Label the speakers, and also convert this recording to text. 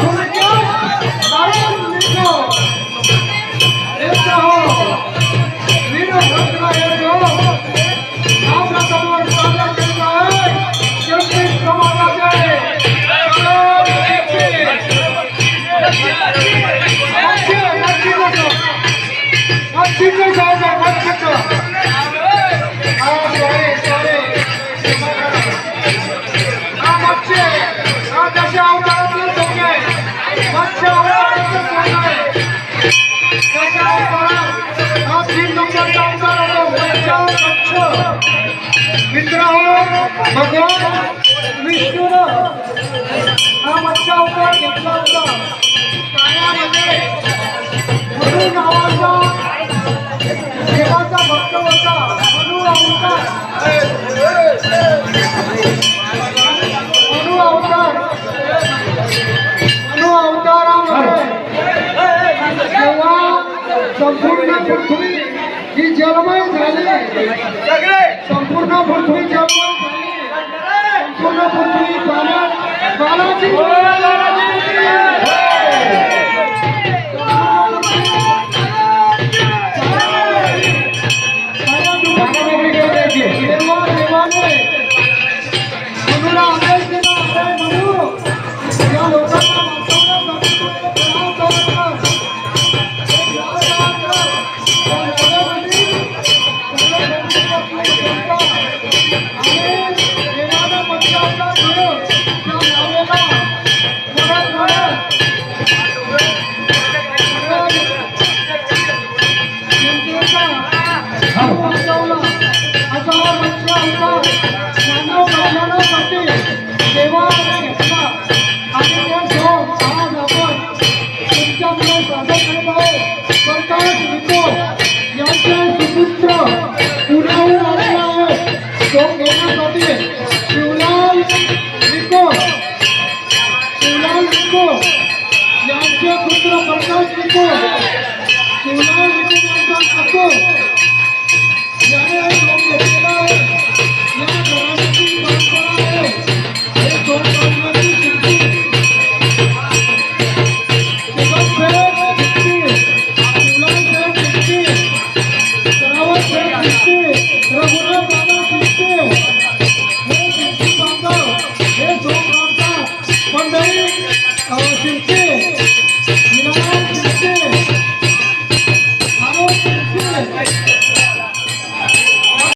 Speaker 1: پھونکيار دارو مليو منو ريو ٿو मित्रांनो, भगवान विष्णूनं हा मत्स्य अवतार घेतला होता पाण्यामध्ये मनु नावाचा देवाचा भक्त होता अवतार अवतार अवतारामध्ये संपूर्ण पृथ्वी ही जलमय झाली संपूर्ण पृथ्वी जलमय झाली संपूर्ण पृथ्वी पाण्यात बालाजी देवा देवाने विको यांचे सुपुत्र पुण्याहून ઓમ ગેનાપતિ શિવલાલ લીકો શિવલાલ લીકો યાજ્ઞ પુત્ર પ્રકાશ લીકો શિવલાલ લીકો પ્રકાશ લીકો রঘুরাম বাবা